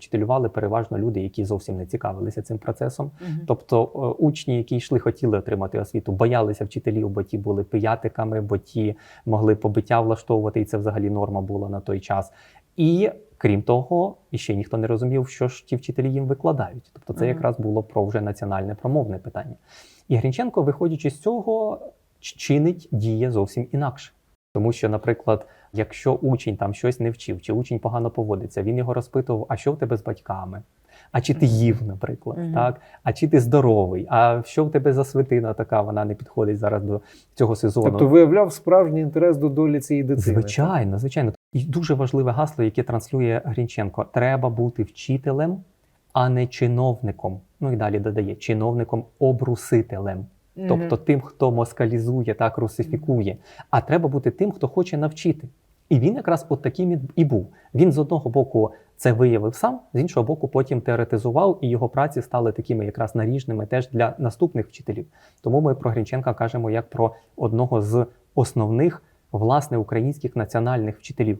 вчителювали переважно люди, які зовсім не цікавилися цим процесом. Мгм. Тобто е, учні, які йшли, хотіли отримати освіту, боялися вчителів, бо ті були пиятиками, бо ті могли побиття влаштовувати, і це взагалі норма була на той час. І крім того, іще ніхто не розумів, що ж ті вчителі їм викладають. Тобто, це Мгм. якраз було про вже національне промовне питання. І Грінченко, виходячи з цього, чинить діє зовсім інакше. Тому що, наприклад, якщо учень там щось не вчив, чи учень погано поводиться, він його розпитував, а що в тебе з батьками? А чи ти їв, наприклад, Мгм. так? А чи ти здоровий? А що в тебе за свитина така? Вона не підходить зараз до цього сезону. Тобто виявляв справжній інтерес до долі цієї дитини. Звичайно, звичайно. І дуже важливе гасло, яке транслює Грінченко: треба бути вчителем, а не чиновником. Ну і далі додає чиновником-обрусителем. Тобто тим, хто москалізує, так русифікує. А треба бути тим, хто хоче навчити. І він якраз от таким і був. Він з одного боку це виявив сам, з іншого боку, потім теоретизував, і його праці стали такими якраз наріжними теж для наступних вчителів. Тому ми про Грінченка кажемо як про одного з основних власне українських національних вчителів.